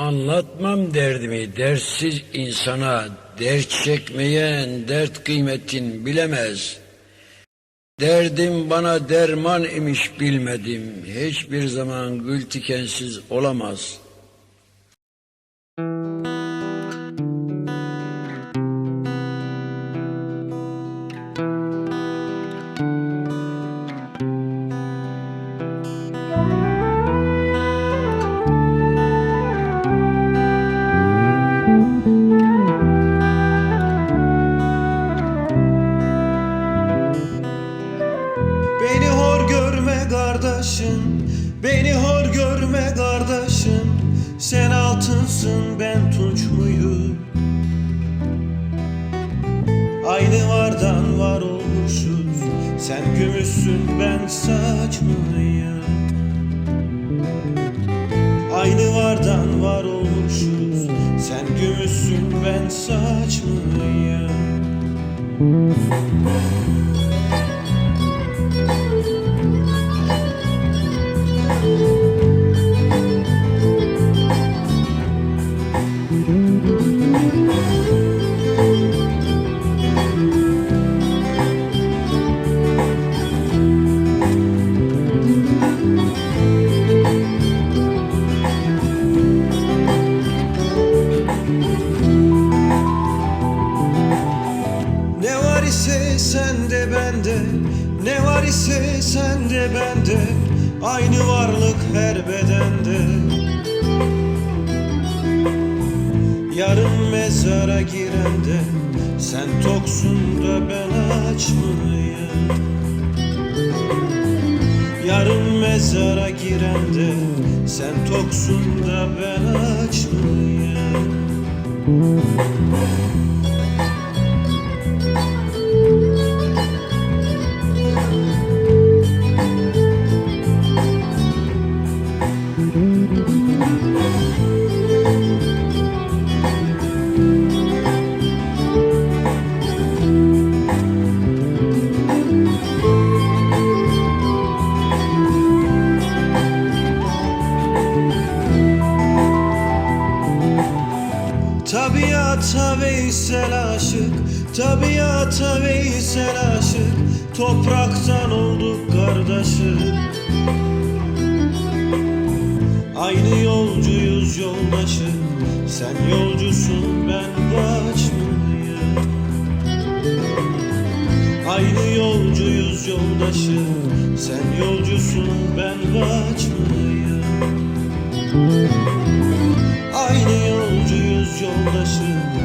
Anlatmam derdimi dersiz insana, dert çekmeyen dert kıymetin bilemez. Derdim bana derman imiş bilmedim, hiçbir zaman gül tikensiz olamaz. Kardeşim. Beni hor görme kardeşim. Sen altınsın ben tunç muyum? Aynı vardan var olmuşuz. Sen gümüşsün ben saç mıyım? Aynı vardan var olmuşuz. Sen gümüşsün ben saç mıyım İse sende bende Ne var ise sende bende Aynı varlık her bedende Yarın mezara girende Sen toksun da ben aç mıyım Yarın mezara girende Sen toksun da ben aç mıyım Tabiata Veysel aşık Tabiata Veysel aşık Topraktan olduk kardeşim. Aynı yolcuyuz yoldaşı Sen yolcusun ben kaçmalıyım. Aynı yolcuyuz yoldaşı Sen yolcusun ben kaçmalıyım machine